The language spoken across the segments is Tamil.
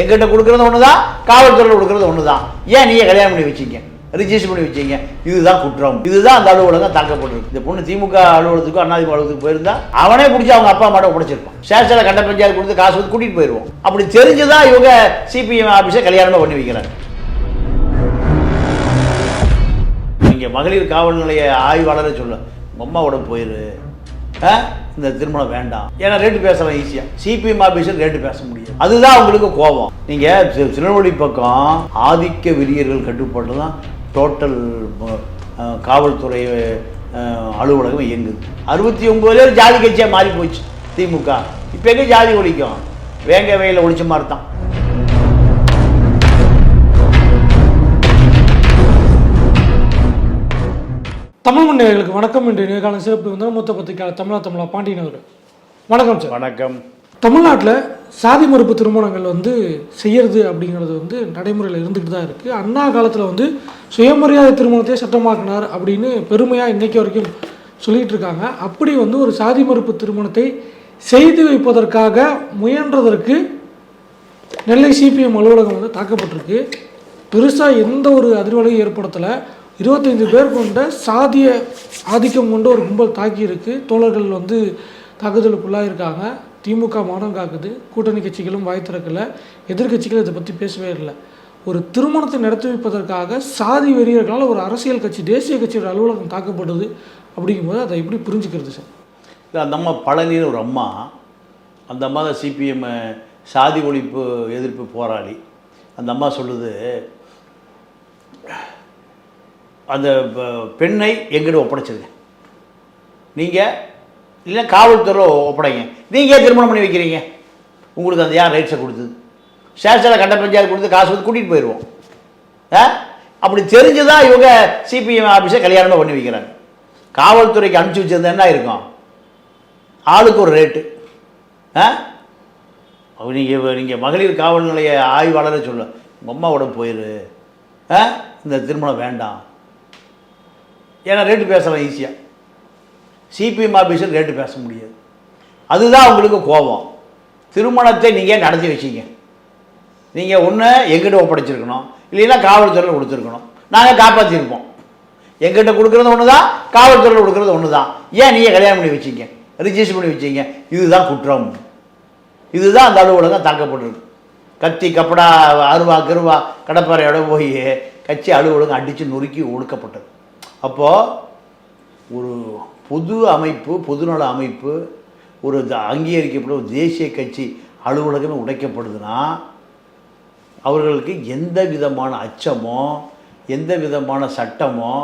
எங்கிட்ட கொடுக்குறது ஒன்று தான் காவல்துறையில் கொடுக்குறது ஒன்று தான் ஏன் நீங்கள் கல்யாணம் பண்ணி வச்சிங்க? ரிஜிஸ்டர் பண்ணி வச்சீங்க? இதுதான் குற்றம். இதுதான் அந்த அலுவலகம் தாக்கப்பட்டிருக்கு. இந்த பொண்ணு திமுக அலுவலகத்துக்கும் அண்ணாதிமுக அலுவலகத்துக்கு போயிருந்தா அவனே பிடிச்சி அவங்க அப்பா அம்மாட்ட உடைச்சிருப்பான் ஸ்டேஷனில் கண்ட பஞ்சாயத்து கொடுத்து காசு கொடுத்து கூட்டிகிட்டு போயிடுவோம் அப்படி தெரிஞ்சுதான் இவங்க சிபிஎம் ஆஃபீஸை கல்யாணமாக பண்ணி வைக்கிறாங்க. நீங்க மகளிர் காவல் நிலைய ஆய்வாளரை சொல்ல உங்க அம்மாவோட போயிரு. ஆ? இந்த திருமணம் வேண்டாம். ஏன்னா ரேட்டு பேசலாம் ஈஸியா சிபிஎம் ஆபீஸர் ரேட்டு பேச முடியும் அதுதான் உங்களுக்கு கோபம். நீங்க திருநெல்வேலி பக்கம் ஆதிக்க வெறியர்கள் கட்டுப்பாட்டு தான் டோட்டல் காவல்துறை அலுவலகம் இயங்குது. அறுபத்தி ஒன்பது பேர் ஜாதி கட்சியாக மாறி போச்சு. திமுக. இப்போ எங்கே ஜாதி ஒழிக்கும்? வேங்க வயலில் ஒழிச்ச மாதிரி தான். தமிழ் மன்னர்களுக்கு வணக்கம். இன்று நேர்காணல் சிறப்பு வந்து மூத்த பத்திரிகையாளர் தமிழா தமிழா பாண்டியன் அவர் வணக்கம் சார். வணக்கம். தமிழ்நாட்டில் சாதி மறுப்பு திருமணங்கள் வந்து செய்யறது அப்படிங்கிறது வந்து நடைமுறையில் இருந்துகிட்டு தான் இருக்குது அண்ணா காலத்தில் வந்து சுயமரியாதை திருமணத்தை சட்டமாக்கினார் அப்படின்னு பெருமையாக இன்னைக்கு வரைக்கும் சொல்லிட்டு இருக்காங்க. அப்படி வந்து ஒரு சாதி மறுப்பு திருமணத்தை செய்து வைப்பதற்காக முயன்றதற்கு நெல்லை சிபிஎம் அலுவலகம் வந்து தாக்கப்பட்டிருக்கு. பெருசாக எந்த ஒரு அதிர்வலையும் ஏற்படுத்தலை. இருபத்தைந்து பேர் கொண்ட சாதிய ஆதிக்கம் கொண்ட ஒரு கும்பல் தாக்கியிருக்கு தோழர்கள் வந்து தாக்குதலுக்குள்ளாக இருக்காங்க. திமுக மௌனம் காக்குது. கூட்டணி கட்சிகளும் வாய் திறக்கல. எதிர்கட்சிகள் இதை பற்றி பேசவே இல்லை. ஒரு திருமணத்தை நடத்தி வைப்பதற்காக சாதி வெறியர்களால் ஒரு அரசியல் கட்சி தேசிய கட்சியோட அலுவலகம் தாக்கப்படுது அப்படிங்கும்போது அதை எப்படி புரிஞ்சுக்கிறது சார்? இல்லை அந்த அம்மா பழனின்னு ஒரு அம்மா அந்த அம்மா தான் சிபிஎம் சாதி ஒழிப்பு எதிர்ப்பு போராளி. அந்த அம்மா சொல்லுது அந்த பெண்ணை எங்கிட்ட ஒப்படைச்சிருங்க. நீங்கள் இல்லை காவல்துறை ஒப்படைங்க. நீங்கள் ஏன் திருமணம் பண்ணி வைக்கிறீங்க? உங்களுக்கு அந்த யார் ரைட்ஸை கொடுத்தது? ஸ்டேஷனில் கட்ட பஞ்சாயத்து கொடுத்து காசு வந்து கூட்டிகிட்டு போயிடுவோம். ஆ? அப்படி தெரிஞ்சு தான் இவங்க சிபிஎம் ஆஃபீஸை கல்யாணமாக பண்ணி வைக்கிறாங்க. காவல்துறைக்கு அனுப்பிச்சி வச்சிருந்தா என்ன இருக்கும் ஆளுக்கு ஒரு ரேட்டு ஆ? நீங்கள் நீங்கள் மகளிர் காவல் நிலைய ஆய்வாளரை சொல்ல. உங்கள் அம்மாவோட போயிரு. ஆ? இந்த திருமணம் வேண்டாம். ஏன்னா ரேட்டு பேசலாம் ஈஸியாக சிபிஎம் ஆஃபீஸர் ரேட்டு பேச முடியாது. அதுதான் உங்களுக்கு கோபம். திருமணத்தை நீங்கள் நடத்தி வச்சீங்க. நீங்கள் ஒன்று எங்கிட்ட ஒப்படைச்சிருக்கணும். இல்லைன்னா காவல்துறையில் கொடுத்துருக்கணும். நாங்கள் காப்பாற்றிருப்போம் எங்கிட்ட கொடுக்குறது ஒன்று தான் காவல்துறையில் கொடுக்குறது ஒன்று தான் ஏன் நீங்கள் கல்யாணம் பண்ணி வச்சிங்க? ரிஜிஸ்டர் பண்ணி வச்சீங்க? இதுதான் குற்றம். இதுதான் அந்த அலுவலகம் தாக்கப்பட்டிருக்கு. கத்தி கப்படா அருவா கருவா கடப்பாறையோட போய் கட்சி அலுவலகம் அடித்து நொறுக்கி ஒடுக்கப்பட்டது. அப்போது ஒரு பொது அமைப்பு பொதுநல அமைப்பு ஒரு த- அங்கீகரிக்கப்பட்ட ஒரு தேசிய கட்சி அலுவலகமே உடைக்கப்படுதுன்னா அவர்களுக்கு எந்த விதமான அச்சமோ எந்த விதமான சட்டமோ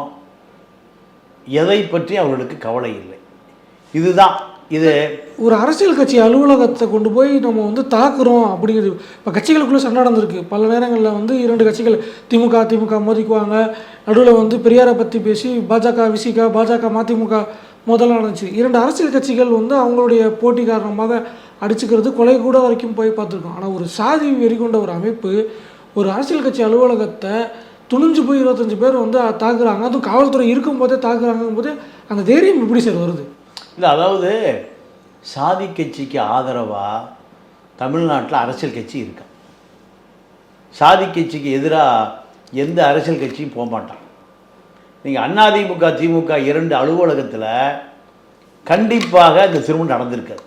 எதை பற்றி அவர்களுக்கு கவலை இல்லை. இதுதான் இது ஒரு அரசியல் கட்சி அலுவலகத்தை கொண்டு போய் நம்ம வந்து தாக்குறோம் அப்படிங்கிறது. இப்போ கட்சிகளுக்குள்ளே சண்டை நடந்திருக்கு. பல நேரங்களில் வந்து இரண்டு கட்சிகள் திமுக திமுக மோதிக்குவாங்க. நடுவில் வந்து பெரியாரை பற்றி பேசி பாஜக விசிக பாஜக மதிமுக முதல்ல நடந்துச்சு. இரண்டு அரசியல் கட்சிகள் வந்து அவங்களுடைய போட்டி காரணமாக அடிச்சுக்கிறது கொலை கூட வரைக்கும் போய் பார்த்துருக்கோம். ஆனால் ஒரு சாதி வெறி கொண்ட ஒரு அமைப்பு ஒரு அரசியல் கட்சி அலுவலகத்தை துணிஞ்சு போய் இருபத்தஞ்சு பேர் வந்து தாக்குறாங்க. அதுவும் காவல்துறை இருக்கும்போதே தாக்குறாங்கும் போது அந்த தைரியம் எப்படி சார் வருது. இல்லை அதாவது சாதி கட்சிக்கு ஆதரவாக தமிழ்நாட்டில் அரசியல் கட்சி இருக்கு? சாதி கட்சிக்கு எதிராக எந்த அரசியல் கட்சியும் போக மாட்டான். நீங்கள் அதிமுக திமுக இரண்டு அலுவலகத்தில் கண்டிப்பாக இந்த திருமணம் நடந்திருக்காது.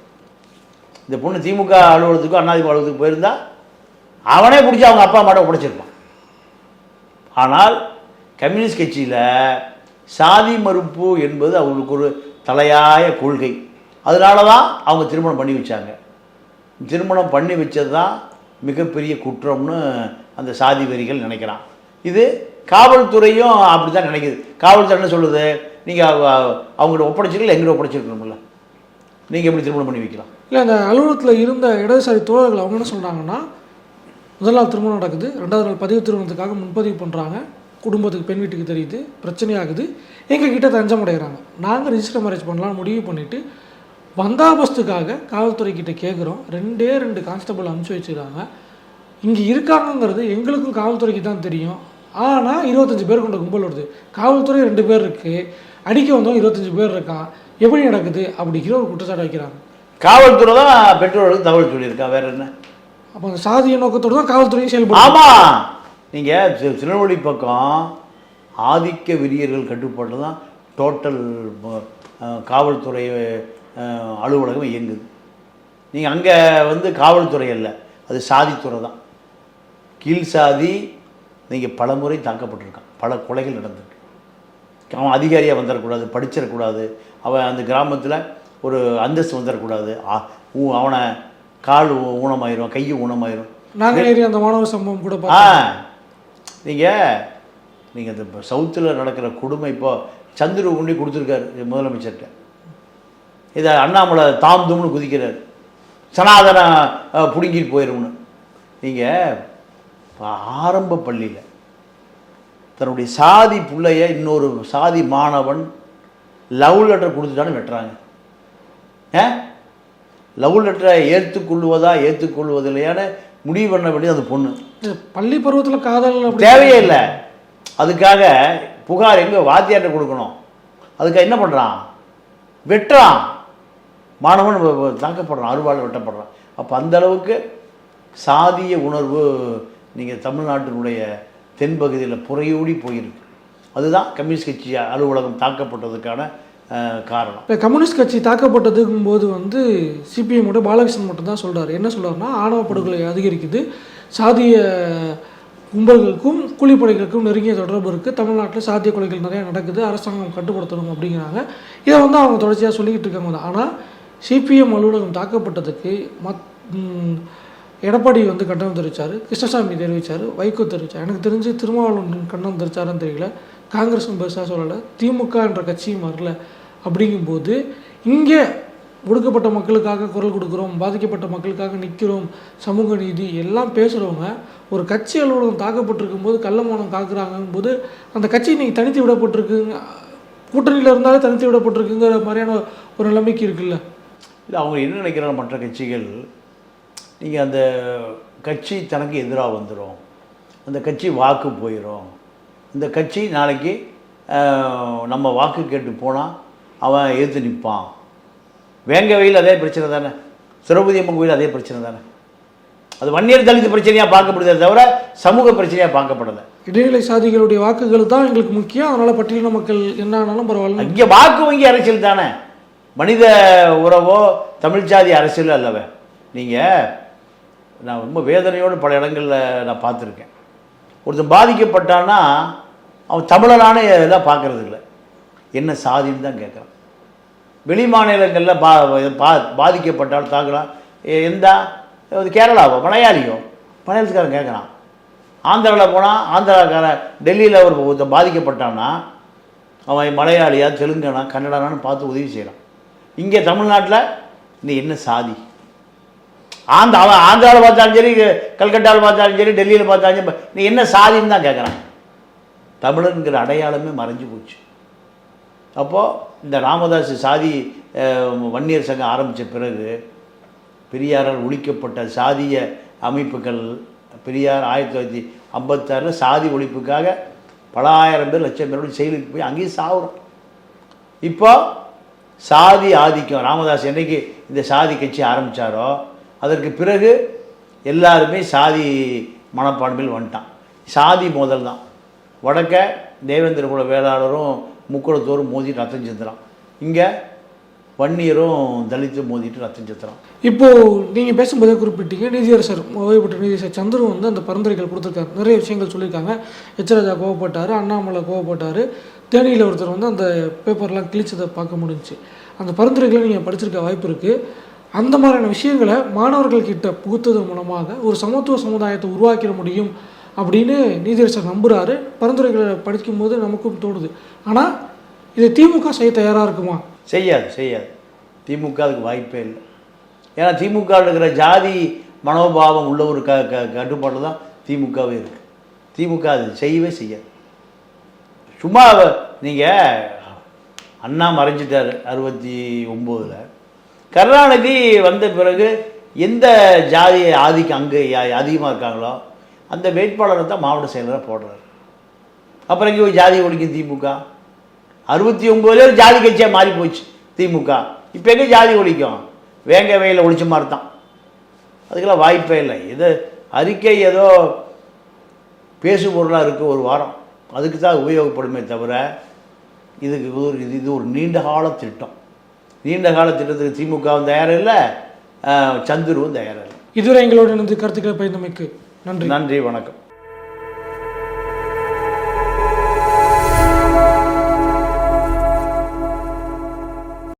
இந்த பொண்ணு திமுக அலுவலகத்துக்கும் அதிமுக அலுவலகத்துக்கு போயிருந்தா அவனே பிடிச்சி அவங்க அப்பா அம்மாட்ட உடைச்சிருப்பான். ஆனால் கம்யூனிஸ்ட் கட்சியில் சாதி மறுப்பு என்பது அவங்களுக்கு ஒரு தலையாய கொள்கை. அதனால தான் அவங்க திருமணம் பண்ணி வச்சாங்க. திருமணம் பண்ணி வச்சது தான் மிகப்பெரிய குற்றம்னு அந்த சாதி வெறிகள் நினைக்கிறான். இது காவல்துறையும் அப்படி தான் நினைக்குது. காவல்துறை என்ன சொல்லுது? நீங்கள் அவங்கள்ட்ட ஒப்படைச்சிருக்கல எங்கிட்ட ஒப்படைச்சிருக்கணும்ல. நீங்கள் எப்படி திருமணம் பண்ணி வைக்கலாம்? இல்லை அந்த அலுவலகத்தில் இருந்த இடதுசாரி தோழர்கள் அவங்க என்ன சொல்கிறாங்கன்னா முதல் நாள் திருமணம் நடக்குது. ரெண்டாவது நாள் பதிவு திருமணத்துக்காக முன்பதிவு பண்ணுறாங்க குடும்பத்துக்கு பெண் வீட்டுக்கு தெரியுது. பிரச்சனையாகுது. எங்கள் கிட்ட தஞ்சம் அடைகிறாங்க நாங்கள் ரிஜிஸ்டர் மேரேஜ் பண்ணலாம்னு முடிவு பண்ணிவிட்டு பந்தாபஸ்துக்காக காவல்துறை கிட்ட கேட்குறோம் ரெண்டே ரெண்டு கான்ஸ்டபிள் அனுப்பிச்சி வச்சுருக்காங்க. இங்கே இருக்காங்கங்கிறது எங்களுக்கும் காவல்துறைக்கு தான் தெரியும். ஆனால் இருபத்தஞ்சு பேர் கொண்ட கும்பல் வருது. காவல்துறை ரெண்டு பேர் இருக்குது அடிக்க வந்தவங்க இருபத்தஞ்சு பேர் இருக்கான். எப்படி நடக்குது? அப்படிங்கிற ஒரு குற்றச்சாட்டு வைக்கிறாங்க. காவல்துறை தான் பெற்றோர்களுக்கு தகவல் சொல்லியிருக்கா வேற என்ன? அப்போ அந்த சாதிய நோக்கத்தோடு தான் காவல்துறையும் செயல்படும் ஆமா! நீங்க தி- திருநெல்வேலி பக்கம் ஆதிக்க வெறியர்கள் கட்டுப்பாட்டில் தான் டோட்டல் காவல்துறை அலுவலகம் இயங்குது. நீங்க அங்க வந்து காவல்துறை அல்ல அது சாதித்துறை தான். கீழ் சாதி நீங்க பலமுறை தாக்கப்பட்டிருக்கான் பல கொலைகள் நடந்திருக்கு. அவன் அதிகாரியாக வந்துடக்கூடாது படிச்சிடக்கூடாது அவன் அந்த கிராமத்தில் ஒரு அந்தஸ்து வந்துடக்கூடாது அவனை கால் ஊனமாயிரும் கையும் ஊனமாயிரும். நாங்கள் அந்த மாணவர் சம்பவம் கூட ஆ நீங்கள் நீங்கள் இந்த சவுத்தில் நடக்கிற கொடுமை இப்போ சந்துரு கொண்டு கொடுத்துருக்காரு முதலமைச்சர்கிட்ட. இதை அண்ணாமலை தாம் தும்னு குதிக்கிறார். சனாதன அஹ், புடுங்கிட்டு போயிடும்னு நீங்கள் ஆரம்ப பள்ளியில் தன்னுடைய சாதி பிள்ளைய இன்னொரு சாதி மாணவன் லவ் லெட்டர் கொடுத்துட்டான்னு வெட்டுறாங்க. ஏ? லவ் லெட்டரை ஏற்றுக்கொள்வதா ஏற்றுக்கொள்வதில்லையான்னு முடிவு பண்ண வேண்டியது அந்த பொண்ணு. பள்ளி பருவத்தில் காதல் தேவையே இல்லை. அதுக்காக புகார் எங்கே வாத்தியார்ட்ட கொடுக்கணும். அதுக்காக என்ன பண்ணுறான் வெட்டுறான். மாணவன் தாக்கப்படுறான் அருவாள் வெட்டப்படுறான். அப்போ அந்த அளவுக்கு சாதிய உணர்வு நீங்கள் தமிழ்நாட்டினுடைய தென்பகுதியில் புறையோடி போயிருக்கு. அதுதான் கம்யூனிஸ்ட் கட்சி அலுவலகம் தாக்கப்பட்டதுக்கான காரணம். இப்போ கம்யூனிஸ்ட் கட்சி தாக்கப்பட்டதுக்கும் போது வந்து சிபிஎம்மோட பாலகிருஷ்ணன் மட்டும் தான் என்ன சொல்கிறார்னா ஆணவ படுகொலை அதிகரிக்குது. சாதிய கும்பல்களுக்கும் கூலிப்படைகளுக்கும் நெருங்கிய தொடர்பு இருக்குது தமிழ்நாட்டில் சாதிய கொலைகள் நிறையா நடக்குது. அரசாங்கம் கட்டுப்படுத்தணும் அப்படிங்கிறாங்க. இதை வந்து அவங்க தொடர்ச்சியாக சொல்லிக்கிட்டு இருக்காங்க. ஆனால் சிபிஎம் அலுவலகம் தாக்கப்பட்டதுக்கு மத் எடப்பாடி வந்து கண்டனம் தெரிவித்தார் கிருஷ்ணசாமி தெரிவித்தார் வைகோ தெரிவித்தார் எனக்கு தெரிஞ்சு திருமாவளவன் கண்டனம் தெரிவிச்சாருன்னு தெரியல. காங்கிரஸும் பெருசாக சொல்லலை. திமுக என்ற கட்சியும் வரல. அப்படிங்கும்போது இங்கே ஒடுக்கப்பட்ட மக்களுக்காக குரல் கொடுக்குறோம் பாதிக்கப்பட்ட மக்களுக்காக நிற்கிறோம் சமூக நீதி எல்லாம் பேசுகிறவங்க ஒரு கட்சி அலுவலகம் தாக்கப்பட்டிருக்கும் போது கள்ளமோனம் காக்குறாங்கும் போது அந்த கட்சி நீங்கள் தனித்து விடப்பட்டிருக்குங்க. கூட்டணியில் இருந்தாலே தனித்து விடப்பட்டிருக்குங்கிற மாதிரியான ஒரு நிலைமைக்கு இருக்குல்ல. இல்லை அவங்க என்ன நினைக்கிறாங்க மற்ற கட்சிகள்? நீங்கள் அந்த கட்சி தனக்கு எதிராக வந்துடும் அந்த கட்சி வாக்கு போயிடும் இந்த கட்சி நாளைக்கு நம்ம வாக்கு கேட்டு போனால் அவன் எதிர்த்து நிற்பான் வேங்கவையில் அதே பிரச்சனை தானே? திரௌபதி அம்மன் கோயில் அதே பிரச்சனை தானே? அது வன்னியர் தலித் பிரச்சனையாக பார்க்கப்படுதே தவிர சமூக பிரச்சனையாக பார்க்கப்படலை. இடைநிலை சாதிகளுடைய வாக்குகள் தான் எங்களுக்கு முக்கியம். அதனால் பட்டியலின மக்கள் என்ன ஆனாலும் பரவாயில்ல. இங்கே வாக்கு வங்கி அரசியல் தானே? மனித உறவோ தமிழ் ஜாதி அரசியல் அல்லவே. நீங்கள் நான் ரொம்ப வேதனையோடு பல இடங்களில் நான் பார்த்துருக்கேன். ஒருத்தன் பாதிக்கப்பட்டான்னா அவன் தமிழனான இதெல்லாம் பார்க்கறது இல்லை என்ன சாதின்னு தான் கேட்குறான். வெளி மாநிலங்களில் பா பா பாதிக்கப்பட்டாலும் தாக்கலாம். எ- எந்த கேரளாவோ மலையாளியோ மலையாளத்துக்காரன் கேட்குறான். ஆந்திராவில் போனால் ஆந்திராக்காரன் டெல்லியில் ஒரு ஒருத்தன் பாதிக்கப்பட்டான்னா அவன் மலையாளியா தெலுங்கானா கன்னடனான்னு பார்த்து உதவி செய்கிறான் இங்கே தமிழ்நாட்டில் நீ என்ன சாதி? ஆந்த அவன் ஆந்திராவில் பார்த்தாலும் சரி கல்கட்டாவில் பார்த்தாலும் சரி டெல்லியில் பார்த்தாலும் சரி நீ என்ன சாதின்னு தான் கேட்குறான் தமிழனுங்கிற அடையாளமே மறைஞ்சு போச்சு. அப்போது இந்த ராமதாஸ் சாதி வன்னியர் சங்கம் ஆரம்பித்த பிறகு பெரியாரால் ஒழிக்கப்பட்ட சாதிய அமைப்புகள் பெரியார் ஆயிரத்தி தொள்ளாயிரத்தி ஐம்பத்தாறில் சாதி ஒழிப்புக்காக பல ஆயிரம் பேர் லட்சம் பேரோட செயலுக்கு போய் அங்கேயும் சாகுறோம் இப்போ சாதி ஆதிக்கம். ராமதாஸ் என்றைக்கு இந்த சாதி கட்சி ஆரம்பித்தாரோ அதற்கு பிறகு எல்லாருமே சாதி மனப்பான்மையில் வந்துட்டான். சாதி மோதல் தான். வடக்க தேவேந்திர குல வேளாளரும் முக்குளத்தோரும் மோதிட்டு ரத்தம் செத்துறான். இங்கே வன்னியரும் தலித்து மோதிட்டு ரத்தம் செத்துறான். இப்போது நீங்கள் பேசும்போதே குறிப்பிட்டீங்க நீதியரசர் ஓய்வு பெற்ற நீதியரசர் சந்திரன் வந்து அந்த பரிந்துரைகள் கொடுத்துருக்காரு. நிறைய விஷயங்கள் சொல்லியிருக்காங்க. எச்சராஜா கோவப்பட்டார் அண்ணாமலை கோவப்பட்டார். தேனியில் ஒருத்தர் வந்து அந்த பேப்பர்லாம் கிழிச்சதை பார்க்க முடிஞ்சுச்சு. அந்த பரிந்துரைகளை நீங்கள் படிச்சிருக்க வாய்ப்பு இருக்குது அந்த மாதிரியான விஷயங்களை மாணவர்கள்கிட்ட புகுத்தது மூலமாக ஒரு சமத்துவ சமுதாயத்தை உருவாக்கிட முடியும் அப்படின்னு நீதியரசர் நம்புகிறாரு பரிந்துரைகளை படிக்கும்போது நமக்கும் தோணுது. ஆனால் இதை திமுக செய்ய தயாராக இருக்குமா? செய்யாது செய்யாது. திமுக அதுக்கு வாய்ப்பே இல்லை. ஏன்னா திமுக இருக்கிற ஜாதி மனோபாவம் உள்ள ஒரு க க கட்டுப்பாடு தான் திமுகவே இருக்குது திமுக அது செய்யவே செய்யாது. சும்மா நீங்கள் அண்ணா மறைஞ்சிட்டார் அறுபத்தி ஒம்போதில். கருணாநிதி வந்த பிறகு எந்த ஜாதி ஆதிக்கம் அங்கே அதிகமாக இருக்காங்களோ அந்த வேட்பாளரை தான் மாவட்ட செயலராக போடுறாரு. அப்புறம் இங்கே ஜாதி ஒழிக்கும் திமுக? அறுபத்தி ஒம்போதுலேயே ஒரு ஜாதி கட்சியாக மாறி போச்சு திமுக. இப்போ எங்கே ஜாதி ஒழிக்கும்? வேங்க வயலில் ஒழிச்ச மாதிரி தான். அதுக்கெல்லாம் வாய்ப்பே இல்லை. இது அறிக்கை ஏதோ பேசு பொருளாக இருக்குது ஒரு வாரம். அதுக்கு தான் உபயோகப்படுமே தவிர இதுக்கு ஒரு இது இது ஒரு நீண்ட கால திட்டம். நீண்ட கால திட்டத்துக்கு திமுகவும் தயார் இல்லை அஹ், சந்துருவும் தயார் இல்லை இதுவரை எங்களோட கருத்துக்களை பயந்தமைக்கு நன்றி. நன்றி வணக்கம்.